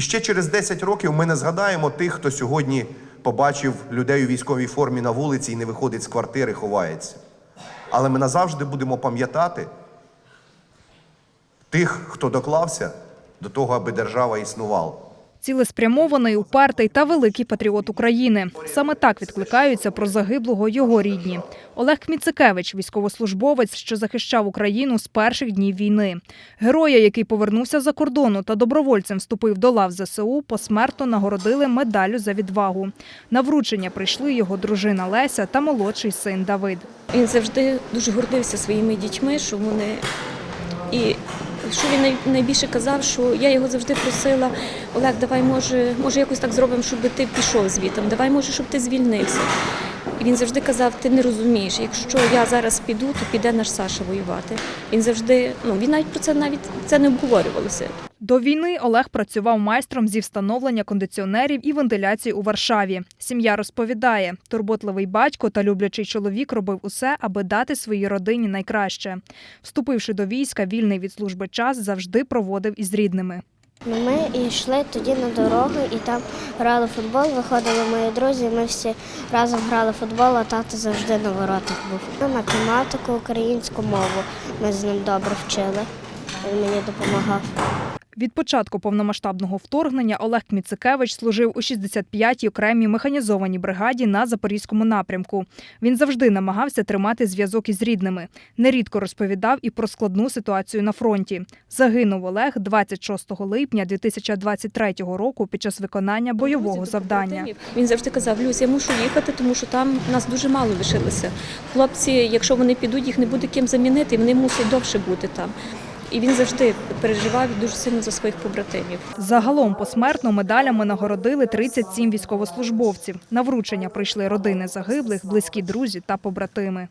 І ще через 10 років ми не згадаємо тих, хто сьогодні побачив людей у військовій формі на вулиці і не виходить з квартири, ховається. Але ми назавжди будемо пам'ятати тих, хто доклався до того, аби держава існувала. Цілеспрямований, упертий та великий патріот України. Саме так відкликаються про загиблого його рідні. Олег Кміцикевич, військовослужбовець, що захищав Україну з перших днів війни. Героя, який повернувся за кордону та добровольцем вступив до лав ЗСУ, посмертно нагородили медаллю за відвагу. На вручення прийшли його дружина Леся та молодший син Давид. Він завжди дуже гордився своїми дітьми, що вони і що він найбільше казав, що я його завжди просила, Олег, давай може, може якось так зробимо, щоб ти пішов звітом, давай може, щоб ти звільнився. І він завжди казав, ти не розумієш, якщо я зараз піду, то піде наш Саша воювати. Він завжди, ну він навіть про це навіть це не обговорювалося. До війни Олег працював майстром зі встановлення кондиціонерів і вентиляції у Варшаві. Сім'я розповідає, турботливий батько та люблячий чоловік робив усе, аби дати своїй родині найкраще. Вступивши до війська, вільний від служби час завжди проводив із рідними. Ну, Ми йшли тоді на дорогу і там грали футбол, виходили мої друзі, ми всі разом грали футбол, а тато завжди на воротах був. Математику, українську мову ми з ним добре вчили. Він мені допомагав. Від початку повномасштабного вторгнення Олег Кміцикевич служив у 65-й окремій механізованій бригаді на запорізькому напрямку. Він завжди намагався тримати зв'язок із рідними. Нерідко розповідав і про складну ситуацію на фронті. Загинув Олег 26 липня 2023 року під час виконання бойового завдання. Він завжди казав: Люсь, я мушу їхати, тому що там нас дуже мало лишилося. Хлопці, якщо вони підуть, їх не буде ким замінити, вони мусять довше бути там. І він завжди переживав дуже сильно за своїх побратимів. Загалом посмертно медалями нагородили 37 військовослужбовців. На вручення прийшли родини загиблих, близькі друзі та побратими.